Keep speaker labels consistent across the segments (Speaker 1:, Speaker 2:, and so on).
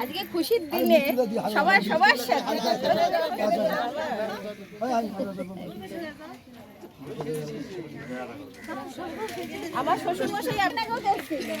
Speaker 1: আজকে খুশির দিনে সবার সবার সাথে। আমার শ্বশুর মশাই আপনাকেও
Speaker 2: দেখছিলেন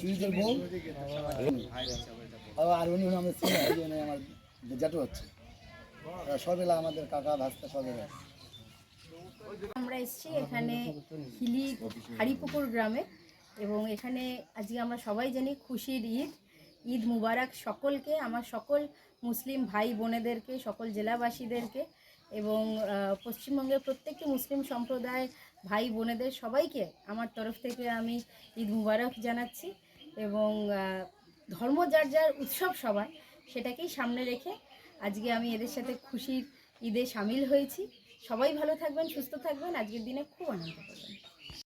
Speaker 3: সুজিতের বউ আর- উনি আমাদের ছেলে এই আমার জ্যাঠু হচ্ছে। সবেলা আমাদের কাকা ভাস্তা সবেলা
Speaker 1: আমরা এসেছি এখানে হিলি হাড়িপুকুর গ্রামে এবং এখানে আজকে আমরা সবাই জানি খুশির ঈদ ঈদ মুবারক সকলকে, আমার সকল মুসলিম ভাই বোনেদেরকে, সকল জেলাবাসীদেরকে এবং পশ্চিমবঙ্গের প্রত্যেকটি মুসলিম সম্প্রদায় ভাই বোনেদের সবাইকে আমার তরফ থেকে আমি ঈদ মুবারক জানাচ্ছি। এবং ধর্ম যার যার উৎসব সবার, সেটাকেই সামনে রেখে আজকে আমি এদের সাথে খুশির ঈদে সামিল হয়েছি। সবাই ভালো থাকবেন, সুস্থ থাকবেন। আজকের দিনে খুব আনন্দ করবেন।